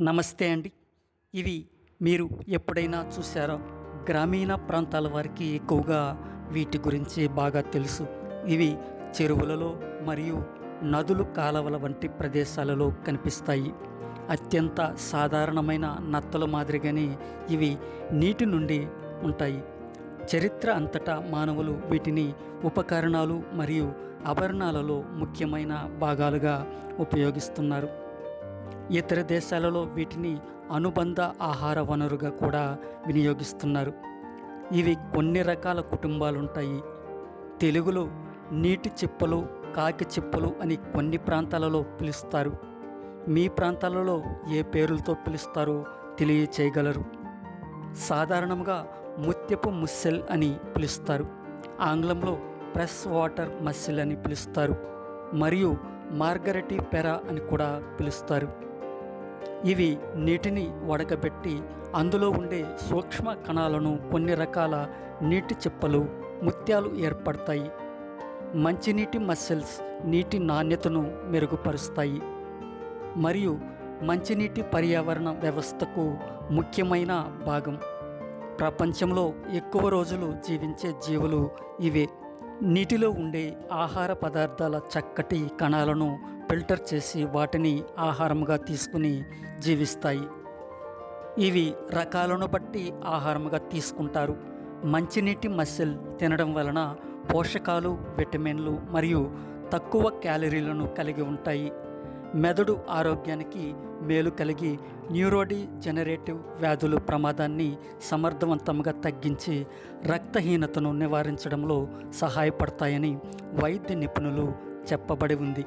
నమస్తే అండి. ఇవి మీరు ఎప్పుడైనా చూసారో గ్రామీణ ప్రాంతాల వారికి ఎక్కువగా వీటి గురించి బాగా తెలుసు. ఇవి చెరువులలో మరియు నదులు కాలవల వంటి ప్రదేశాలలో కనిపిస్తాయి. అత్యంత సాధారణమైన నత్తల మాదిరిగానే ఇవి నీటి నుండి ఉంటాయి. చరిత్ర అంతటా మానవులు వీటిని ఉపకరణాలు మరియు ఆభరణాలలో ముఖ్యమైన భాగాలుగా ఉపయోగిస్తున్నారు. ఇతర దేశాలలో వీటిని అనుబంధ ఆహార వనరుగా కూడా వినియోగిస్తున్నారు. ఇవి కొన్ని రకాల కుటుంబాలుంటాయి. తెలుగులో నీటి చిప్పలు కాకి చిప్పలు అని కొన్ని ప్రాంతాలలో పిలుస్తారు. మీ ప్రాంతాలలో ఏ పేర్లతో పిలుస్తారో తెలియచేయగలరు. సాధారణంగా ముత్యపు ముస్సెల్ అని పిలుస్తారు. ఆంగ్లంలో ప్రెస్ వాటర్ మస్సిల్ అని పిలుస్తారు. మరియు మార్గరెటీ పెరా అని కూడా పిలుస్తారు. ఇవి నీటిని వడకబెట్టి అందులో ఉండే సూక్ష్మ కణాలను కొన్ని రకాల నీటి చిప్పలు ముత్యాలు ఏర్పడతాయి. మంచినీటి మస్సెల్స్ నీటి నాణ్యతను మెరుగుపరుస్తాయి. మరియు మంచినీటి పర్యావరణ వ్యవస్థకు ముఖ్యమైన భాగం. ప్రపంచంలో ఎక్కువ రోజులు జీవించే జీవులు ఇవే. నీటిలో ఉండే ఆహార పదార్థాల చక్కటి కణాలను ఫిల్టర్ చేసి వాటిని ఆహారంగా తీసుకుని జీవిస్తాయి. ఇవి రకాలను బట్టి ఆహారముగా తీసుకుంటారు. మంచినీటి మసిల్ తినడం వలన పోషకాలు విటమిన్లు మరియు తక్కువ క్యాలరీలను కలిగి ఉంటాయి. మెదడు ఆరోగ్యానికి మేలు కలిగి న్యూరోడి జనరేటివ్ వ్యాధుల ప్రమాదాన్ని సమర్థవంతంగా తగ్గించి రక్తహీనతను నివారించడంలో సహాయపడతాయని వైద్య నిపుణులు చెప్పబడి ఉంది.